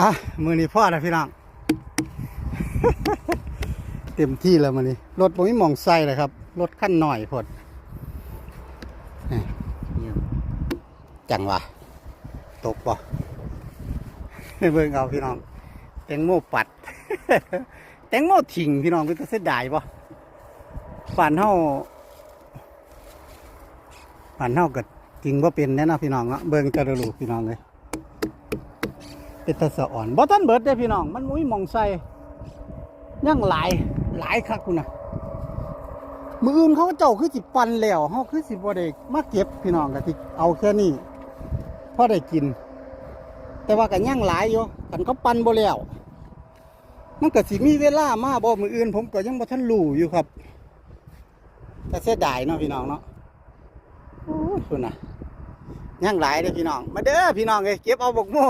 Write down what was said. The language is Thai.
อะมือนี้พ่อนะพี่น้อง เต็มที่แล้วมือนี้ รถผมไม่มองใส่เลยครับ รถขั้นหน่อยพดนี่จังวะตกปะเบิ่งเอาพี่น้อง แตงโมปัด แตงโมถิงพี่น้องเป็นตะเสียดายปะฝันเฮาฝันเฮาก็จริงว่าเป็นแน่นะพี่น้องเนาะเบิ่งจะรู้พี่น้องเลย เป็นตะสะอ่อนบ่ทันเบิดเด้พี่น้อง มันมุ้ยมองใส่ยังหลายหลายคักคุณนะมืออื่นเขาก็เจ้าคือสิปันแล้วเฮาคือสิบ่ได้มาเก็บพี่น้องก็สิเอาแค่นี้พอได้กิน แต่ว่าก็ยังหลายอยู่กันเขาปันบ่แล้วมันก็สิมีเวลามาบ่มืออื่น ผมก็ยังบ่ทันรู้อยู่ครับ แต่เสียดายเนาะพี่น้องเนาะโอ้ยคุณนะยังหลายเด้พี่น้อง มาเด้อพี่น้องเอ้ยเก็บเอาบกโม่